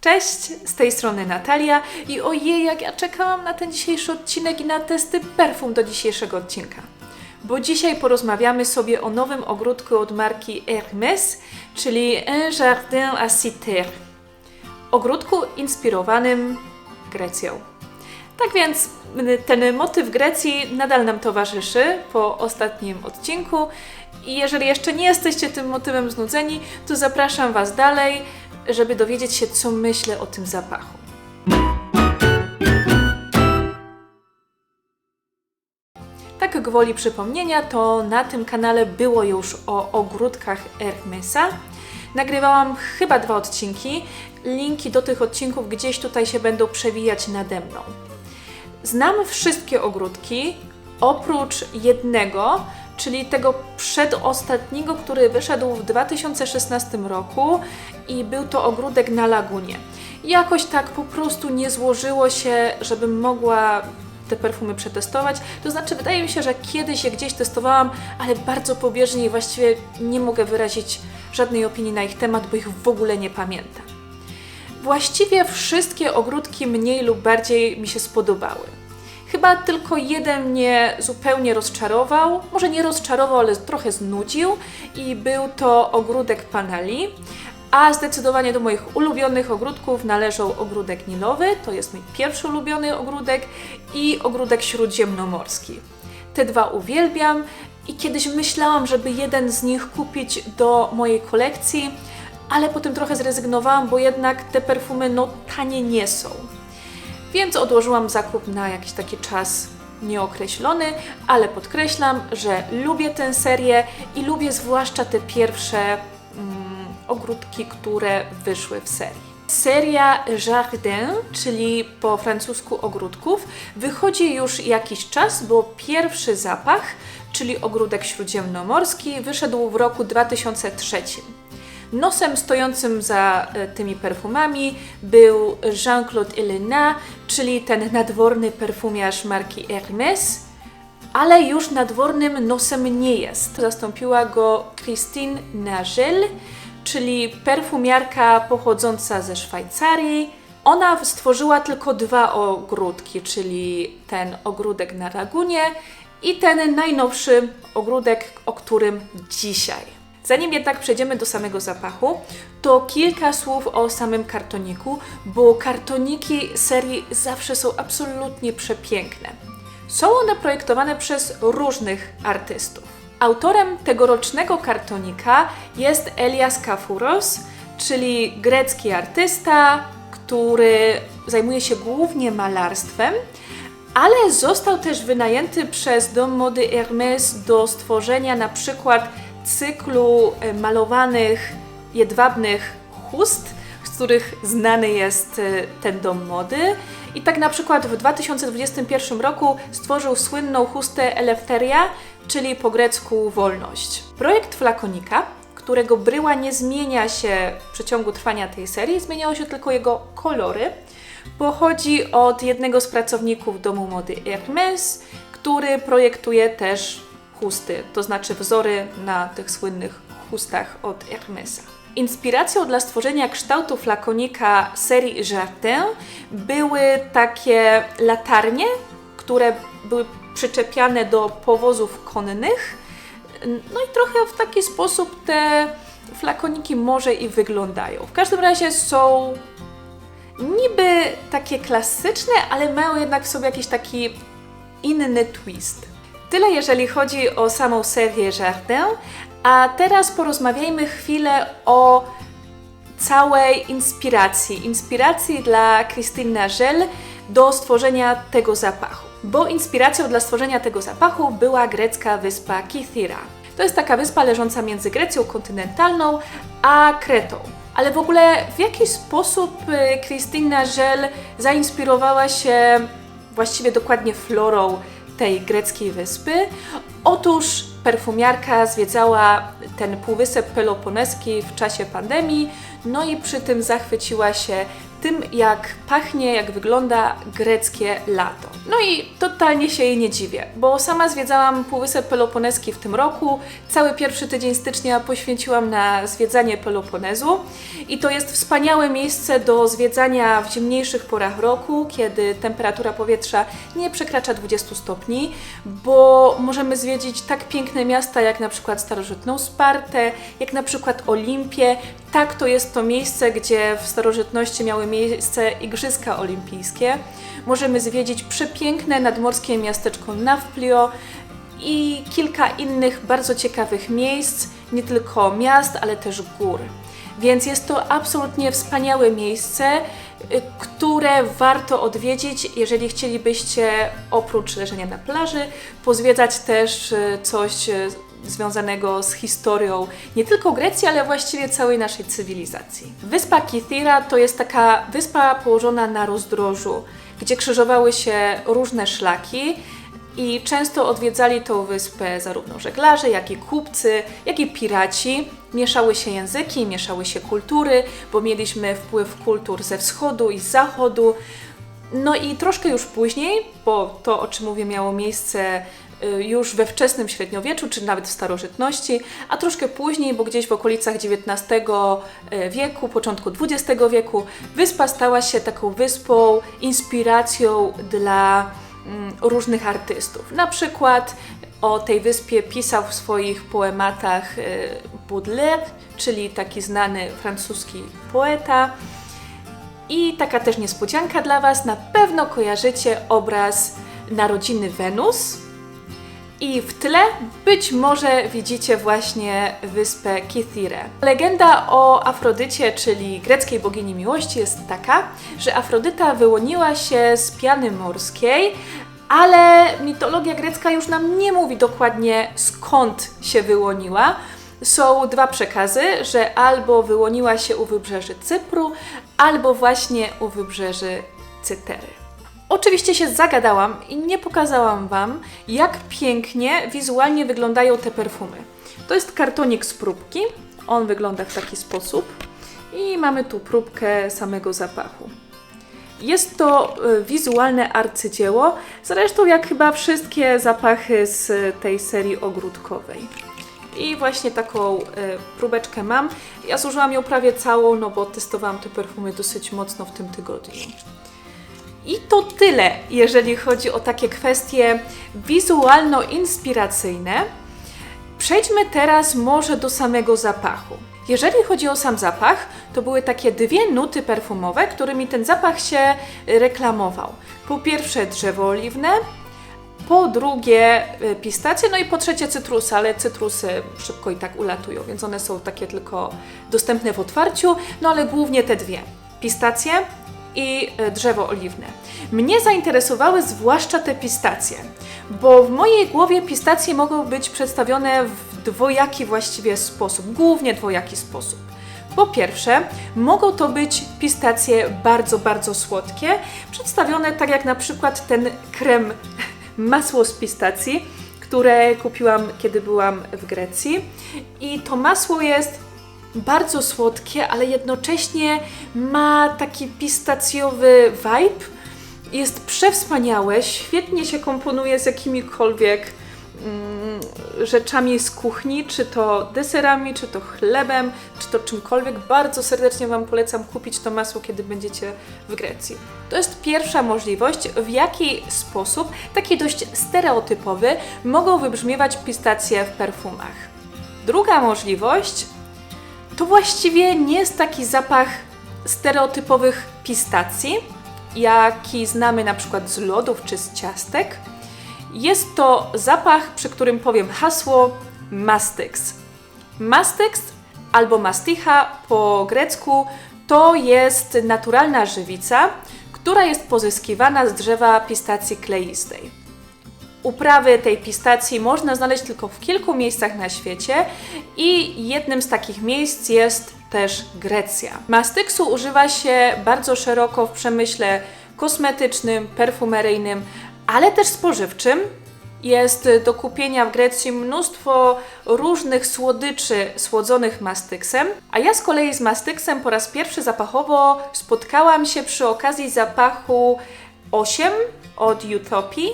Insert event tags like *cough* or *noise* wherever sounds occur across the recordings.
Cześć, z tej strony Natalia i ojej, jak ja czekałam na ten dzisiejszy odcinek i na testy perfum do dzisiejszego odcinka. Bo dzisiaj porozmawiamy sobie o nowym ogródku od marki Hermes, czyli Un Jardin à Citer. Ogródku inspirowanym Grecją. Tak więc y, ten motyw Grecji nadal nam towarzyszy po ostatnim odcinku i jeżeli jeszcze nie jesteście tym motywem znudzeni, to zapraszam Was dalej, żeby dowiedzieć się, co myślę o tym zapachu. Tak gwoli przypomnienia, to na tym kanale było już o ogródkach Hermesa. Nagrywałam chyba dwa odcinki. Linki do tych odcinków gdzieś tutaj się będą przewijać nade mną. Znam wszystkie ogródki, oprócz jednego, czyli tego przedostatniego, który wyszedł w 2016 roku i był to ogródek na lagunie. Jakoś tak po prostu nie złożyło się, żebym mogła te perfumy przetestować. To znaczy, wydaje mi się, że kiedyś je gdzieś testowałam, ale bardzo pobieżnie i właściwie nie mogę wyrazić żadnej opinii na ich temat, bo ich w ogóle nie pamiętam. Właściwie wszystkie ogródki mniej lub bardziej mi się spodobały. Chyba tylko jeden mnie zupełnie rozczarował, może nie rozczarował, ale trochę znudził i był to ogródek paneli. A zdecydowanie do moich ulubionych ogródków należą ogródek Nilowy, to jest mój pierwszy ulubiony ogródek, i ogródek śródziemnomorski. Te dwa uwielbiam i kiedyś myślałam, żeby jeden z nich kupić do mojej kolekcji, ale potem trochę zrezygnowałam, bo jednak te perfumy no tanie nie są. Więc odłożyłam zakup na jakiś taki czas nieokreślony, ale podkreślam, że lubię tę serię i lubię zwłaszcza te pierwsze mm, ogródki, które wyszły w serii. Seria Jardin, czyli po francusku ogródków, wychodzi już jakiś czas, bo pierwszy zapach, czyli ogródek śródziemnomorski, wyszedł w roku 2003. Nosem stojącym za e, tymi perfumami był Jean-Claude Elena, czyli ten nadworny perfumiarz marki Hermes, ale już nadwornym nosem nie jest. Zastąpiła go Christine Nagel, czyli perfumiarka pochodząca ze Szwajcarii. Ona stworzyła tylko dwa ogródki, czyli ten ogródek na Lagunie i ten najnowszy ogródek, o którym dzisiaj. Zanim jednak przejdziemy do samego zapachu, to kilka słów o samym kartoniku, bo kartoniki serii zawsze są absolutnie przepiękne. Są one projektowane przez różnych artystów. Autorem tegorocznego kartonika jest Elias Kafouros, czyli grecki artysta, który zajmuje się głównie malarstwem, ale został też wynajęty przez dom mody Hermes do stworzenia na przykład cyklu e, malowanych jedwabnych chust, z których znany jest e, ten dom mody. I tak na przykład w 2021 roku stworzył słynną chustę Eleftheria, czyli po grecku wolność. Projekt flakonika, którego bryła nie zmienia się w przeciągu trwania tej serii, zmieniały się tylko jego kolory, pochodzi od jednego z pracowników domu mody Hermes, który projektuje też chusty, to znaczy wzory na tych słynnych chustach od Hermesa. Inspiracją dla stworzenia kształtu flakonika serii Jardin były takie latarnie, które były przyczepiane do powozów konnych. No i trochę w taki sposób te flakoniki może i wyglądają. W każdym razie są niby takie klasyczne, ale mają jednak w sobie jakiś taki inny twist. Tyle jeżeli chodzi o samą serię Jardin, a teraz porozmawiajmy chwilę o całej inspiracji. Inspiracji dla Christine Nagel do stworzenia tego zapachu. Bo inspiracją dla stworzenia tego zapachu była grecka wyspa Kythira. To jest taka wyspa leżąca między Grecją kontynentalną a Kretą. Ale w ogóle w jaki sposób y, Christine Nagel zainspirowała się właściwie dokładnie florą tej greckiej wyspy. Otóż perfumiarka zwiedzała ten półwysep peloponeski w czasie pandemii, no i przy tym zachwyciła się tym, jak pachnie, jak wygląda greckie lato. No i totalnie się jej nie dziwię, bo sama zwiedzałam Półwysep Peloponeski w tym roku. Cały pierwszy tydzień stycznia poświęciłam na zwiedzanie Peloponezu i to jest wspaniałe miejsce do zwiedzania w zimniejszych porach roku, kiedy temperatura powietrza nie przekracza 20 stopni, bo możemy zwiedzić tak piękne miasta jak na przykład starożytną Spartę, jak na przykład Olimpię. Tak, to jest to miejsce, gdzie w starożytności miały miejsce Igrzyska Olimpijskie. Możemy zwiedzić przepiękne nadmorskie miasteczko Nafplio i kilka innych bardzo ciekawych miejsc, nie tylko miast, ale też gór. Więc jest to absolutnie wspaniałe miejsce, y, które warto odwiedzić, jeżeli chcielibyście oprócz leżenia na plaży, pozwiedzać też y, coś y, związanego z historią nie tylko Grecji, ale właściwie całej naszej cywilizacji. Wyspa Kithira to jest taka wyspa położona na rozdrożu, gdzie krzyżowały się różne szlaki i często odwiedzali tą wyspę zarówno żeglarze, jak i kupcy, jak i piraci. Mieszały się języki, mieszały się kultury, bo mieliśmy wpływ kultur ze wschodu i z zachodu. No i troszkę już później, bo to o czym mówię miało miejsce już we wczesnym średniowieczu, czy nawet w starożytności, a troszkę później, bo gdzieś w okolicach XIX y, wieku, początku XX wieku, wyspa stała się taką wyspą, inspiracją dla mm, różnych artystów. Na przykład o tej wyspie pisał w swoich poematach y, Baudelaire, czyli taki znany francuski poeta. I taka też niespodzianka dla Was, na pewno kojarzycie obraz Narodziny Wenus. I w tle być może widzicie właśnie wyspę Kithire. Legenda o Afrodycie, czyli greckiej bogini miłości, jest taka, że Afrodyta wyłoniła się z piany morskiej, ale mitologia grecka już nam nie mówi dokładnie skąd się wyłoniła. Są dwa przekazy, że albo wyłoniła się u wybrzeży Cypru, albo właśnie u wybrzeży Cytery. Oczywiście się zagadałam i nie pokazałam Wam, jak pięknie wizualnie wyglądają te perfumy. To jest kartonik z próbki. On wygląda w taki sposób. I mamy tu próbkę samego zapachu. Jest to y, wizualne arcydzieło, zresztą jak chyba wszystkie zapachy z tej serii ogródkowej. I właśnie taką y, próbeczkę mam. Ja zużyłam ją prawie całą, no bo testowałam te perfumy dosyć mocno w tym tygodniu. I to tyle, jeżeli chodzi o takie kwestie wizualno-inspiracyjne. Przejdźmy teraz może do samego zapachu. Jeżeli chodzi o sam zapach, to były takie dwie nuty perfumowe, którymi ten zapach się reklamował. Po pierwsze drzewo oliwne, po drugie y, pistacje, no i po trzecie cytrusy, ale cytrusy szybko i tak ulatują, więc one są takie tylko dostępne w otwarciu, no ale głównie te dwie. Pistacje i y, drzewo oliwne. Mnie zainteresowały zwłaszcza te pistacje, bo w mojej głowie pistacje mogą być przedstawione w dwojaki właściwie sposób, głównie dwojaki sposób. Po pierwsze, mogą to być pistacje bardzo, bardzo słodkie, przedstawione tak jak na przykład ten krem *laughs* masło z pistacji, które kupiłam, kiedy byłam w Grecji. I to masło jest bardzo słodkie, ale jednocześnie ma taki pistacjowy vibe. Jest przewspaniałe, świetnie się komponuje z jakimikolwiek mm, rzeczami z kuchni, czy to deserami, czy to chlebem, czy to czymkolwiek. Bardzo serdecznie Wam polecam kupić to masło, kiedy będziecie w Grecji. To jest pierwsza możliwość, w jaki sposób, taki dość stereotypowy, mogą wybrzmiewać pistacje w perfumach. Druga możliwość to właściwie nie jest taki zapach stereotypowych pistacji, jaki znamy na przykład z lodów czy z ciastek. Jest to zapach, przy którym powiem hasło Mastyx. Mastyx albo masticha po grecku to jest naturalna żywica, która jest pozyskiwana z drzewa pistacji kleistej. Uprawy tej pistacji można znaleźć tylko w kilku miejscach na świecie i jednym z takich miejsc jest też Grecja. Mastyksu używa się bardzo szeroko w przemyśle kosmetycznym, perfumeryjnym, ale też spożywczym. Jest do kupienia w Grecji mnóstwo różnych słodyczy słodzonych mastyksem, a ja z kolei z mastyksem po raz pierwszy zapachowo spotkałam się przy okazji zapachu 8 od Utopii,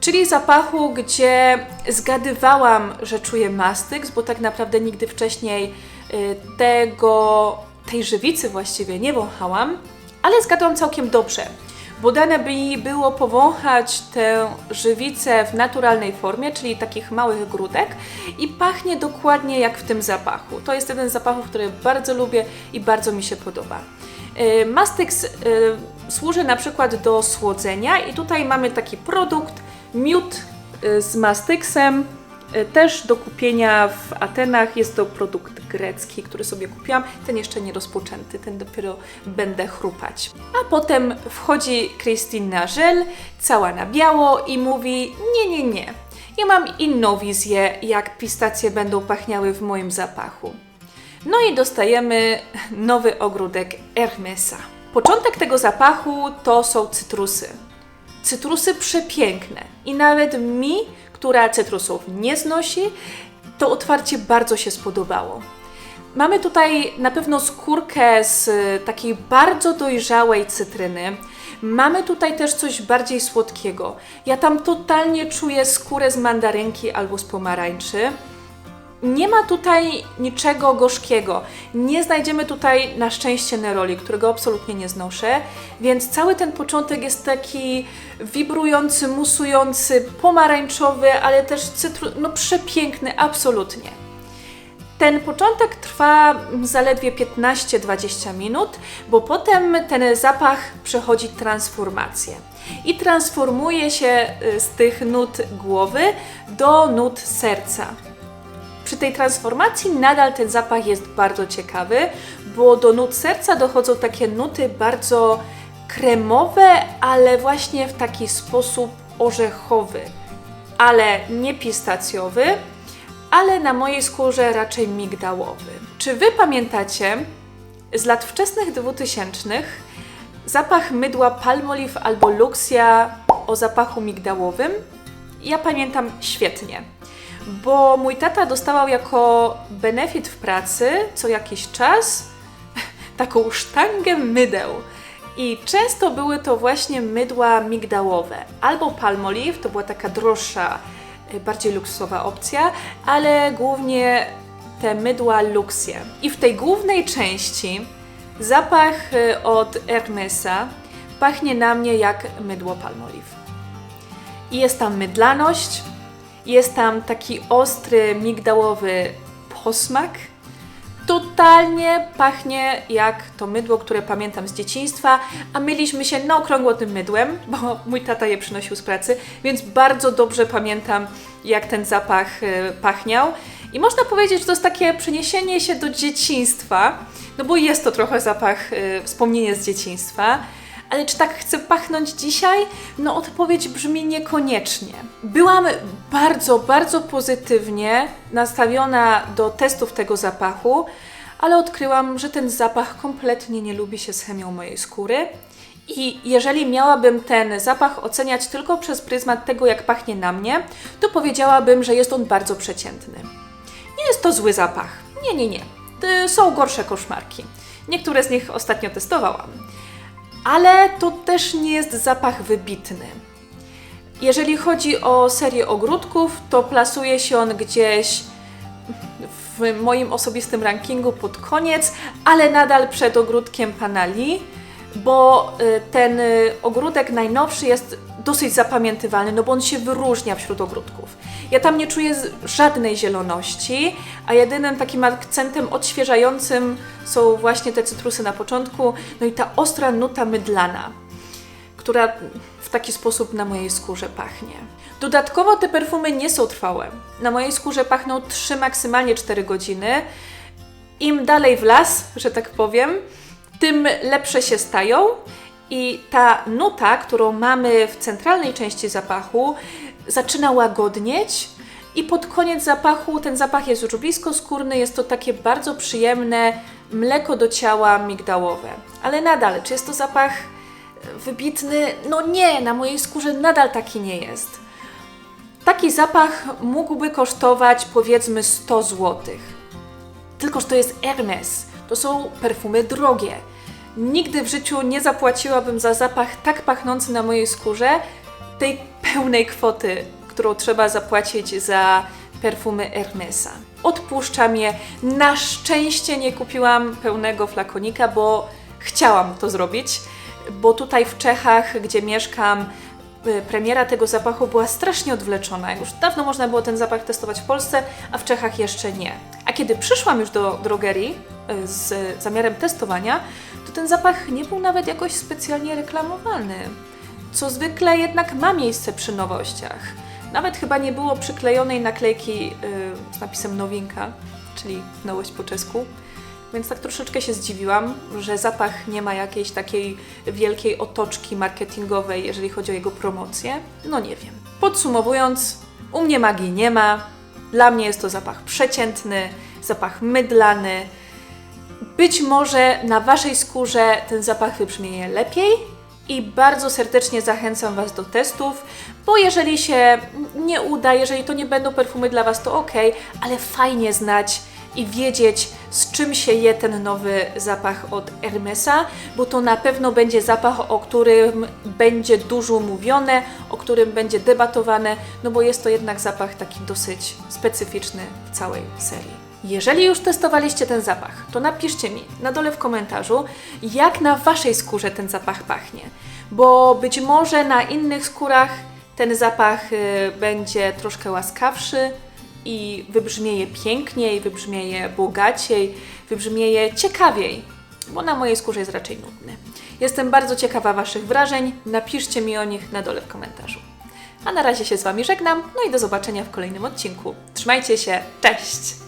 czyli zapachu, gdzie zgadywałam, że czuję mastyks, bo tak naprawdę nigdy wcześniej y, tego, tej żywicy właściwie nie wąchałam, ale zgadłam całkiem dobrze bo dane by było powąchać tę żywicę w naturalnej formie, czyli takich małych grudek i pachnie dokładnie jak w tym zapachu. To jest jeden z zapachów, który bardzo lubię i bardzo mi się podoba. Y, Mastyx y, służy na przykład do słodzenia i tutaj mamy taki produkt, miód y, z mastyksem, E, też do kupienia w Atenach jest to produkt grecki, który sobie kupiłam. Ten jeszcze nie rozpoczęty, ten dopiero będę chrupać. A potem wchodzi Christine Żel, cała na biało i mówi: Nie, nie, nie. Ja mam inną wizję, jak pistacje będą pachniały w moim zapachu. No i dostajemy nowy ogródek Hermesa. Początek tego zapachu to są cytrusy. Cytrusy przepiękne i nawet mi która cytrusów nie znosi, to otwarcie bardzo się spodobało. Mamy tutaj na pewno skórkę z takiej bardzo dojrzałej cytryny. Mamy tutaj też coś bardziej słodkiego. Ja tam totalnie czuję skórę z mandarynki albo z pomarańczy. Nie ma tutaj niczego gorzkiego. Nie znajdziemy tutaj na szczęście neroli, którego absolutnie nie znoszę, więc cały ten początek jest taki wibrujący, musujący, pomarańczowy, ale też cytru... no przepiękny, absolutnie. Ten początek trwa zaledwie 15-20 minut, bo potem ten zapach przechodzi transformację i transformuje się y, z tych nut głowy do nut serca. Przy tej transformacji nadal ten zapach jest bardzo ciekawy, bo do nut serca dochodzą takie nuty bardzo kremowe, ale właśnie w taki sposób orzechowy, ale nie pistacjowy, ale na mojej skórze raczej migdałowy. Czy Wy pamiętacie z lat wczesnych 2000 zapach mydła Palmolive albo Luxia o zapachu migdałowym? Ja pamiętam świetnie bo mój tata dostawał jako benefit w pracy co jakiś czas *laughs* taką sztangę mydeł. I często były to właśnie mydła migdałowe. Albo Palmolive, to była taka droższa, y, bardziej luksusowa opcja, ale głównie te mydła Luxie. I w tej głównej części zapach y, od Hermesa pachnie na mnie jak mydło Palmolive. I jest tam mydlaność, jest tam taki ostry, migdałowy posmak. Totalnie pachnie jak to mydło, które pamiętam z dzieciństwa, a myliśmy się na okrągło tym mydłem, bo mój tata je przynosił z pracy, więc bardzo dobrze pamiętam, jak ten zapach y, pachniał. I można powiedzieć, że to jest takie przeniesienie się do dzieciństwa, no bo jest to trochę zapach, y, wspomnienie z dzieciństwa. Ale czy tak chcę pachnąć dzisiaj? No odpowiedź brzmi niekoniecznie. Byłam bardzo, bardzo pozytywnie nastawiona do testów tego zapachu, ale odkryłam, że ten zapach kompletnie nie lubi się z chemią mojej skóry. I jeżeli miałabym ten zapach oceniać tylko przez pryzmat tego, jak pachnie na mnie, to powiedziałabym, że jest on bardzo przeciętny. Nie jest to zły zapach. Nie, nie, nie. Są gorsze koszmarki. Niektóre z nich ostatnio testowałam ale to też nie jest zapach wybitny. Jeżeli chodzi o serię ogródków, to plasuje się on gdzieś w moim osobistym rankingu pod koniec, ale nadal przed ogródkiem Panali, bo y, ten y, ogródek najnowszy jest dosyć zapamiętywalny, no bo on się wyróżnia wśród ogródków. Ja tam nie czuję żadnej zieloności, a jedynym takim akcentem odświeżającym są właśnie te cytrusy na początku, no i ta ostra nuta mydlana, która w taki sposób na mojej skórze pachnie. Dodatkowo te perfumy nie są trwałe. Na mojej skórze pachną 3, maksymalnie 4 godziny. Im dalej w las, że tak powiem, tym lepsze się stają i ta nuta, którą mamy w centralnej części zapachu, zaczyna łagodnieć i pod koniec zapachu, ten zapach jest już blisko skórny, jest to takie bardzo przyjemne mleko do ciała migdałowe. Ale nadal, czy jest to zapach wybitny? No nie, na mojej skórze nadal taki nie jest. Taki zapach mógłby kosztować powiedzmy 100 zł. Tylko, że to jest Hermes. To są perfumy drogie. Nigdy w życiu nie zapłaciłabym za zapach tak pachnący na mojej skórze tej pełnej kwoty, którą trzeba zapłacić za perfumy Hermesa. Odpuszczam je. Na szczęście nie kupiłam pełnego flakonika, bo chciałam to zrobić, bo tutaj w Czechach, gdzie mieszkam, y, premiera tego zapachu była strasznie odwleczona. Już dawno można było ten zapach testować w Polsce, a w Czechach jeszcze nie. A kiedy przyszłam już do drogerii z zamiarem testowania, to ten zapach nie był nawet jakoś specjalnie reklamowany. Co zwykle jednak ma miejsce przy nowościach. Nawet chyba nie było przyklejonej naklejki y, z napisem nowinka, czyli nowość po czesku. Więc tak troszeczkę się zdziwiłam, że zapach nie ma jakiejś takiej wielkiej otoczki marketingowej, jeżeli chodzi o jego promocję. No nie wiem. Podsumowując, u mnie magii nie ma. Dla mnie jest to zapach przeciętny, zapach mydlany. Być może na Waszej skórze ten zapach wybrzmieje lepiej i bardzo serdecznie zachęcam Was do testów, bo jeżeli się nie uda, jeżeli to nie będą perfumy dla Was, to ok, ale fajnie znać i wiedzieć, z czym się je ten nowy zapach od Hermesa, bo to na pewno będzie zapach, o którym będzie dużo mówione, o którym będzie debatowane, no bo jest to jednak zapach taki dosyć specyficzny w całej serii. Jeżeli już testowaliście ten zapach, to napiszcie mi na dole w komentarzu, jak na Waszej skórze ten zapach pachnie, bo być może na innych skórach ten zapach y, będzie troszkę łaskawszy i wybrzmieje piękniej, wybrzmieje bogaciej, wybrzmieje ciekawiej, bo na mojej skórze jest raczej nudny. Jestem bardzo ciekawa Waszych wrażeń, napiszcie mi o nich na dole w komentarzu. A na razie się z Wami żegnam, no i do zobaczenia w kolejnym odcinku. Trzymajcie się, cześć!